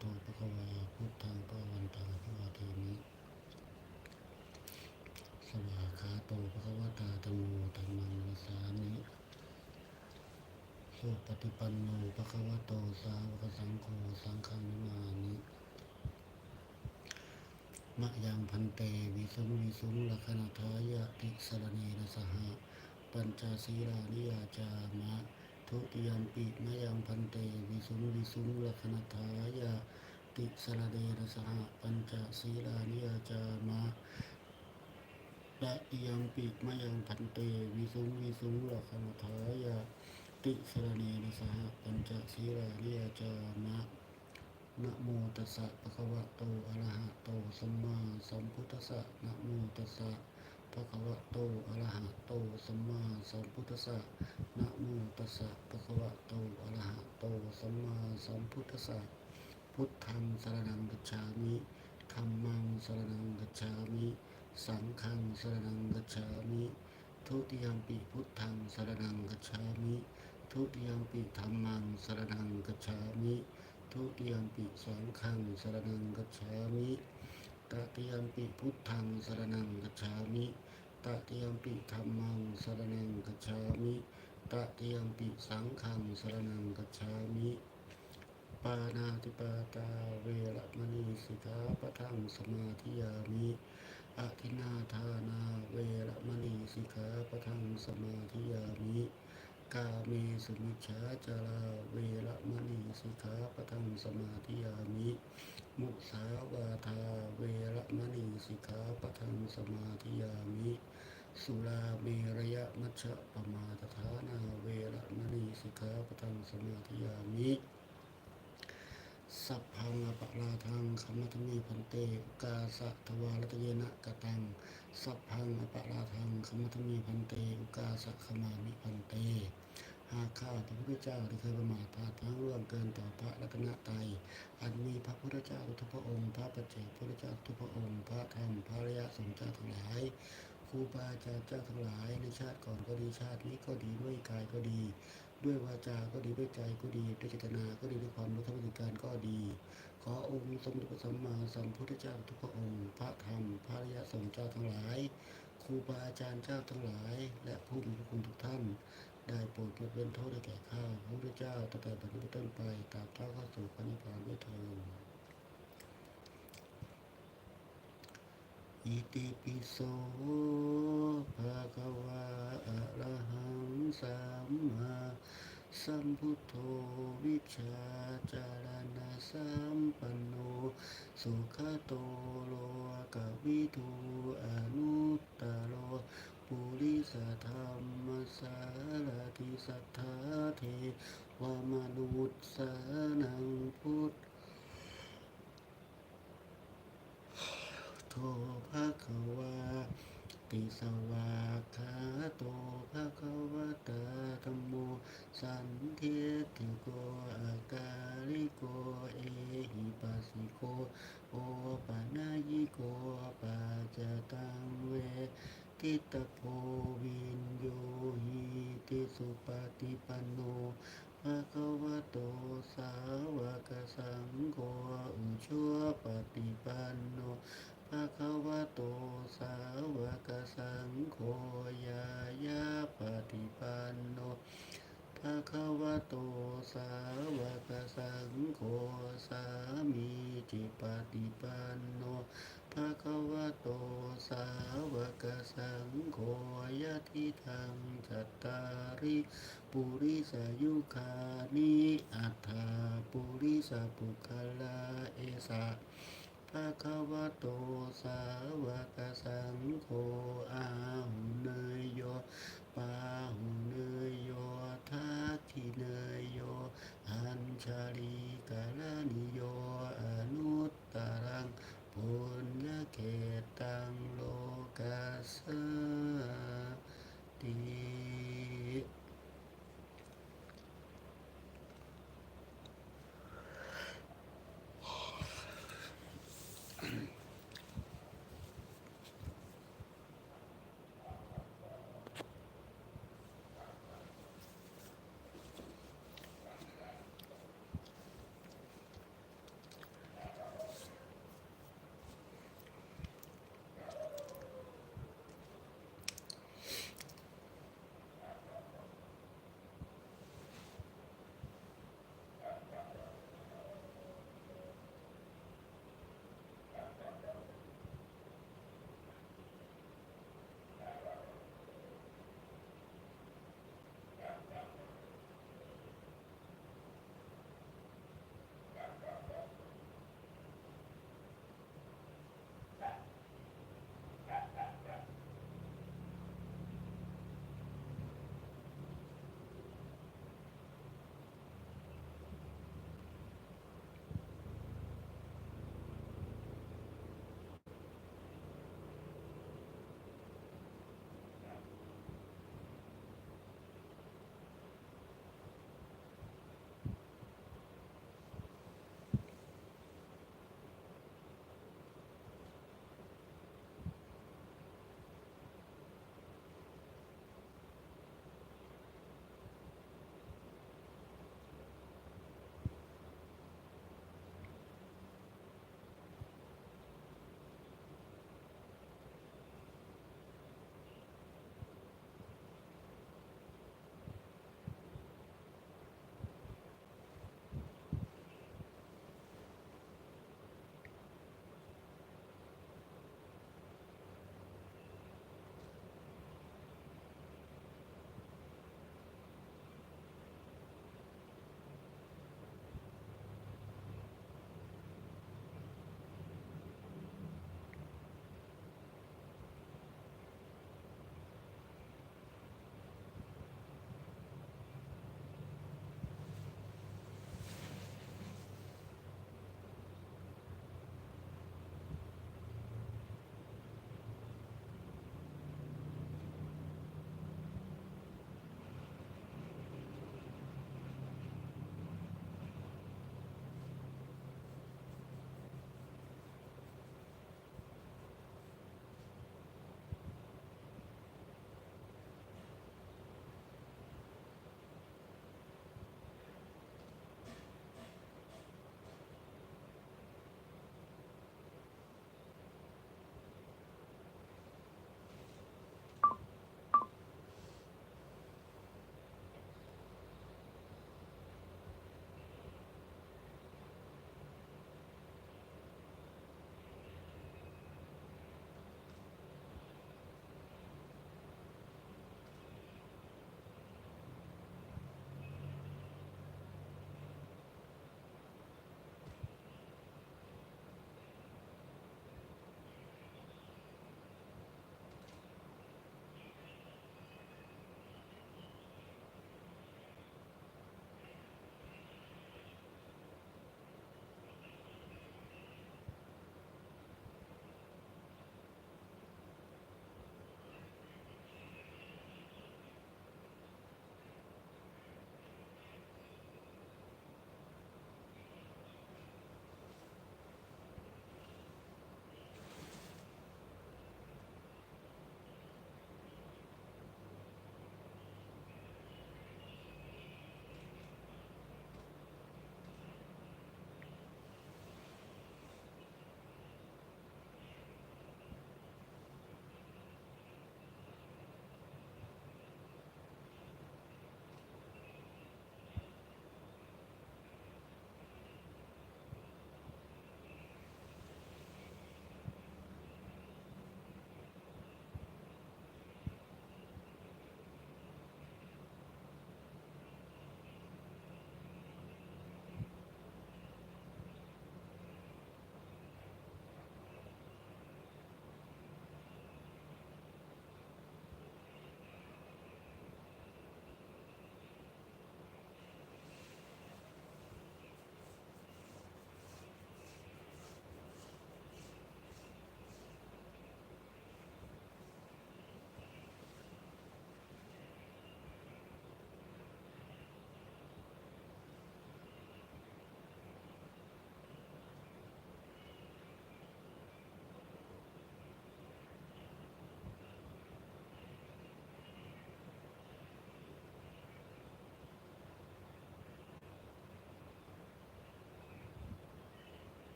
โตภะคะวาพุทธังภะวันตังภะวะเทมิสวากขาโตภะคะวตาธัมโมธัมมังวสามิสุปฏิปันโนภะคะวะโตสาวกสังโฆสังฆังนิมานิมะยังพันเตวิสุงวิสุงลักขณทายะติสรณีนสหะปัญจศีลานิยาจามะ ทุติยมปิมะยังพันเตวิสุงวิสุงลักขณทายะติสรเดนะสหปัญจศีลานิยาจามะตติยมปิมะยังพันเตวิสุงวิสุงลักขณทายะติสรเนนะสหปัญจศีลานิยาจามะนะโมตัสสะภะคะวะโตอะระหะโตสัมมาสัมพุทธัสสะนะโมตัสสะ ภะคะวะโตอะระหะโตสัมมาสัมพุทธัสสะนะโมตัสสะภะคะวะโตอะระหะโตสัมมาสัมพุทธัสสะพุทธังสรณังกัจฉามิธัมมังสรณังกัจฉามิ สังฆังสรณังกัจฉามิ ทุติยมปิพุทธังสรณังกัจฉามิทุติยมปิธัมมังสรณังกัจฉามิ ทุติยมปิสังฆังสรณังกัจฉามิตติยมปิพุทธังสรณังกัจฉามิ ตติยมปิธรรมังสรณังกัจฉามิตติยมปิสังฆังสรณังกัจฉามิ ปานาติปาตาเวระมณีสิกขาปะทังสมาธิยามิอะทินาทานาเวระมณีสิกขาปะทังสมาธิยามิกาเมสุมิชฌาจาราเวระมณีสิกขาปะทังสมาธิยามิ มุสาวาทาเวระมณีสิกขาปะทังสมาธิยามิ สุราเมระยะมัชฌะปมาทฐานาเวระมณีสิกขาปทังสมาธิยามิสัพพังอปลาทังขมัตมีพันเตกาสะทวารตเยนะกตังสัพพังอปลาทังขมัตมีพันเตอุกาสะขมามิพันเตหากข้าพระพุทธเจ้าที่เคยประมาทพลาดพลั้งร่วงเกินต่อพระรัตนตรัยอันมีพระพุทธเจ้าทุกพระองค์ พระปัจเจกพุทธเจ้าทุกพระองค์ พระธรรมพระริยสงฆ์เจ้าทั้งหลาย ครูบาอาจารย์เจ้าทั้งหลายในชาติก่อนก็ดีชาตินี้ก็ดีด้วยกายก็ดี ด้วยวาจาก็ดีด้วยใจก็ดีด้วยเจตนาก็ดีด้วยความรู้ทั้งวิธีการก็ดี ขอองค์สมเด็จพระสัมมาสัมพุทธเจ้าทุกพระองค์ พระธรรมพระริยสงฆ์เจ้าทั้งหลายครูบาอาจารย์เจ้าทั้งหลาย และผู้มีพระคุณทุกท่าน ได้โปรดลดเว้นโทษให้แก่ข้าพระพุทธเจ้าตั้งแต่บัดนี้เป็นต้นไปตราบเท่าเข้าสู่พระนิพพานด้วยเถิด อิติปิโสภะคะวะอะระหังสัมมาสัมพุทโธวิชชาจารณะสัมปันโน สุขโตโลกวิทูอนุตตโรปุริสธรรมสารติสัทธาเทวมนุษย์สานังพุทธ โทภะคะวาติสวากาโตภะคะวะตาธัมโมสันเทติโกอาการิโกเอหิปัสสิโกโอปะนายิโกปัจจตังเวทิตโพวินโยหิติสุปฏิปันโนภะคะวะโตสาวกสังโฆอุชุปฏิปันโน คะวะโตสาวกสังโฆยายาปฏิปันโนภะคะวะโตสาวกสังโฆสามีจิปฏิปันโนภะคะวะโตสาวกสังโฆยะทิทังจัตตาริปุริสายุคานิอัฏฐาปุริสปุคลาเอสะะคะวะโตสาวกสังโฆอาหุเนยโยปาหุเนยโยทักขิเนยโยอันชาลีกาลนิโยอนุตตรังพุญญเกตังโลกัสติ